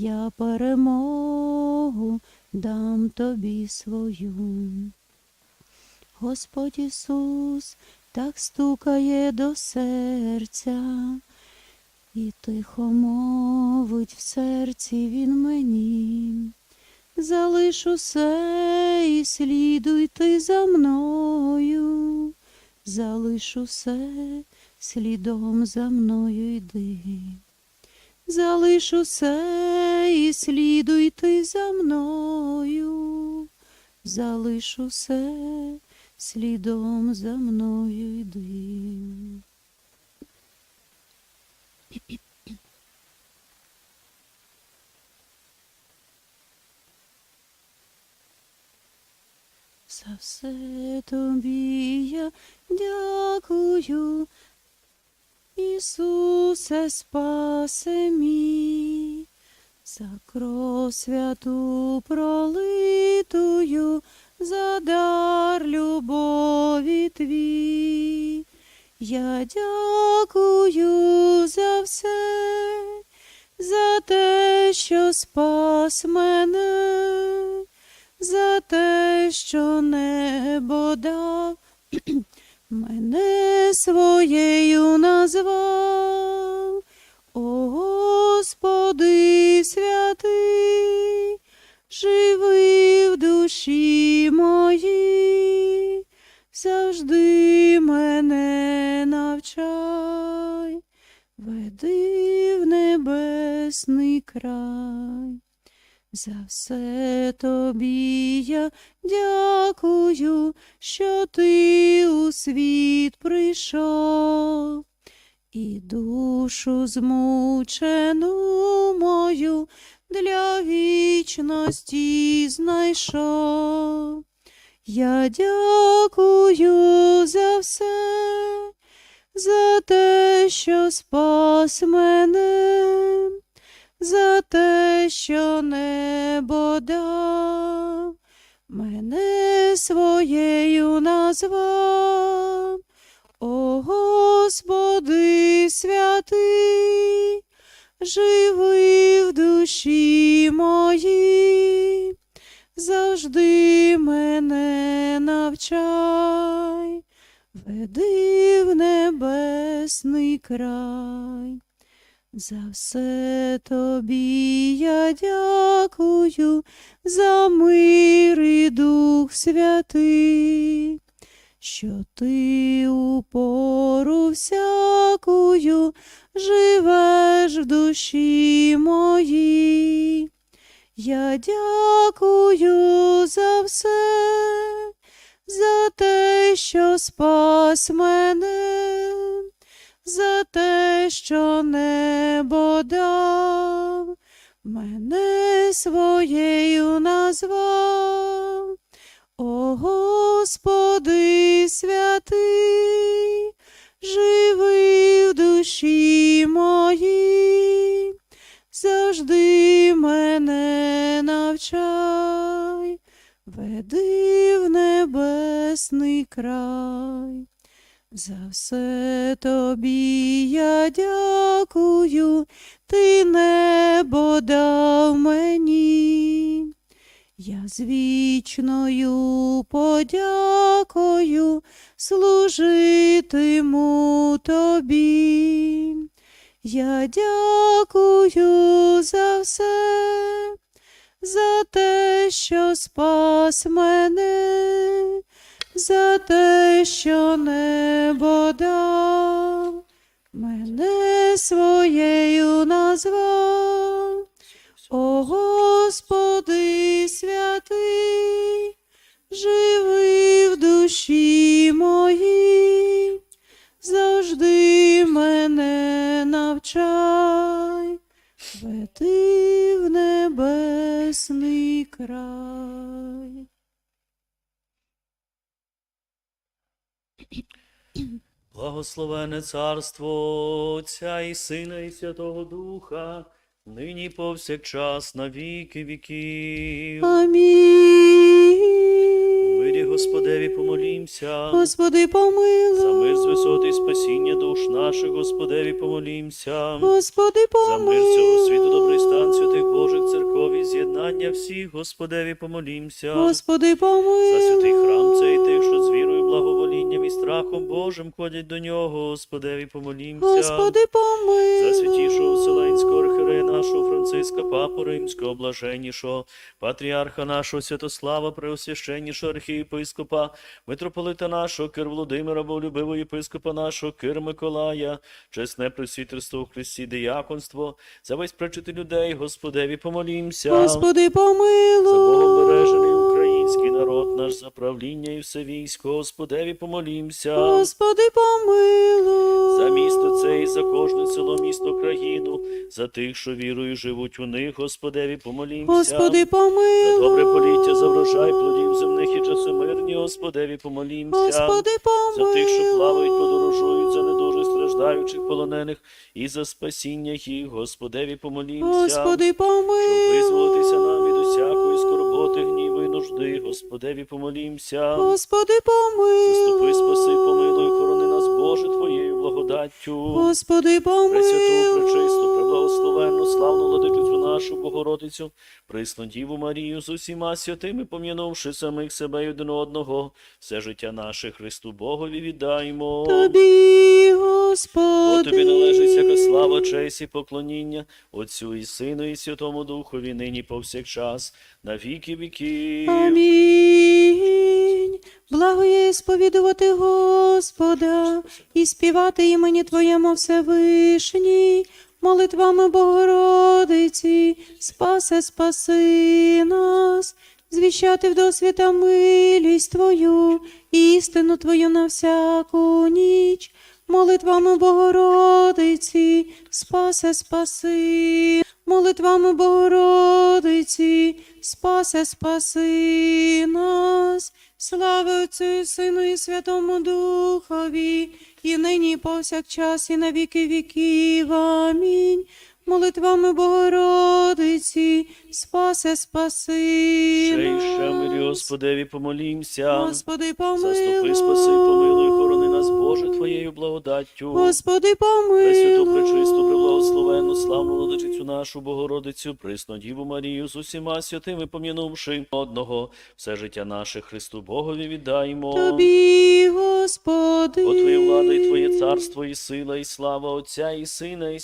я перемогу дам тобі свою. Господь Ісус так стукає до серця, і тихо мовить в серці Він мені. Залиш усе і слідуй ти за мною, залиш усе, слідом за мною йди. Залиш усе і слідуй ти за мною, залиш усе, слідом за мною йди. За все тобі я дякую, Ісусе, спасе мій, за кров святу пролитую, за дар любові твій. Я дякую за все, за те, що спас мене, за те, що небо дав, мене своєю назвав. Веди в небесний край. За все тобі я дякую, що ти у світ прийшов, і душу змучену мою для вічності знайшов. Я дякую за все, за те, що спас мене за те, що небо дав, мене своєю назвав. О Господи святий, живи в душі моїй, завжди мене навчай, веди в небесний край. За все тобі я дякую, за мир і Дух Святий, що ти у пору всякую живеш в душі моїй. Я дякую за все, за те, що спас мене за те, що небо дав, мене своєю назвав. О Господи святий, живи в душі моїй, завжди мене навчай, веди в небесний край. За все тобі я дякую, ти небо дав мені. Я з вічною подякою служитиму тобі. Я дякую за все, за те, що спас мене за те, що небо дав, мене своєю назвав. О Господи святий, живи в душі моїй, завжди мене навчай, веди в небесний край. Благословене царство Отця і Сина, і Святого Духа, нині повсякчас на віки віків. Амінь. Помолімся. Господи, помилуй. За мир з висоти і спасіння душ наших, Господеві помолімся. Господи, За мир цього світу, добрий стан святих Божих церков і з'єднання всіх, Господеві помолімся. Господи, помилуй. За святий храм цей тих, що з вірою, благоволінням і страхом Божим ходять до нього, Господеві помолімся. Господи, помилуй. За святішого Вселенського архиерея нашого Франциска, Папу Римського, блаженнішого, патріарха нашого Святослава, преосвященнішого архієпископа, митрополита нашого Кир Володимира, волюбивого єпископа нашого Кир Миколая, чесне просвітерство у Христі, дияконство, за весь причити людей, Господеві помолімся. Господи, помилуй. Наш, за правління і все військо, Господеві помолімся. Господи, помилуй. За місто це і за кожне село, місто, країну, за тих, що вірою живуть у них, Господеві помолімся. Господи, помилуй. За добре поліття, за врожай плодів земних і часи мирні, Господеві помолімся. Господи, За тих, що плавають, подорожують, за недужих страждаючих полонених, і за спасіння їх, Господеві помолімся. Господи, Щоб визволитися нам Господеві помолімся. Господи, помилуй. Заступи, спаси, помилуй, хорони нас, Боже, Твоєю благодаттю. Господи, Пресвяту, пречисту, преблагословенну, славну владичицю нашу Богородицю, присну Діву Марію з усіма святими, пом'янувши самих себе й один одного, все життя наше Христу Богові віддаймо. Тобі, Бо тобі належить всяка слава, честь і поклоніння, Отцю і Сину, і Святому Духові, нині повсякчас, на віки віків. Амінь. Благо є сповідувати Господа і співати імені Твоєму Всевишній, молитвами Богородиці, спасе, спаси нас, звіщати в досвіта милість Твою, істину Твою на всяку ніч, молитвами Богородиці, спасе, спаси, молитвами Богородиці, спасе, спаси нас, слава Отцю Сину і Святому Духові, і нині і повсякчас, і на віки віків. Амінь. Молитвами Богородиці, спасе, спаси Ще мирі. Господеві помолімся. Господи, помилуй. Заступи, спаси, помилуй, хорони нас, Боже, Твоєю благодаттю. Господи, помилуй. Пресвяту, пречисту, преблагословенну, славну владичицю нашу Богородицю, присну Діву Марію з усіма святими, пом'янувши одного, все життя наше Христу Богові віддаємо. Тобі, Господи. Бо Твоя влада і Твоє царство, і сила, і слава Отця, і Сина, і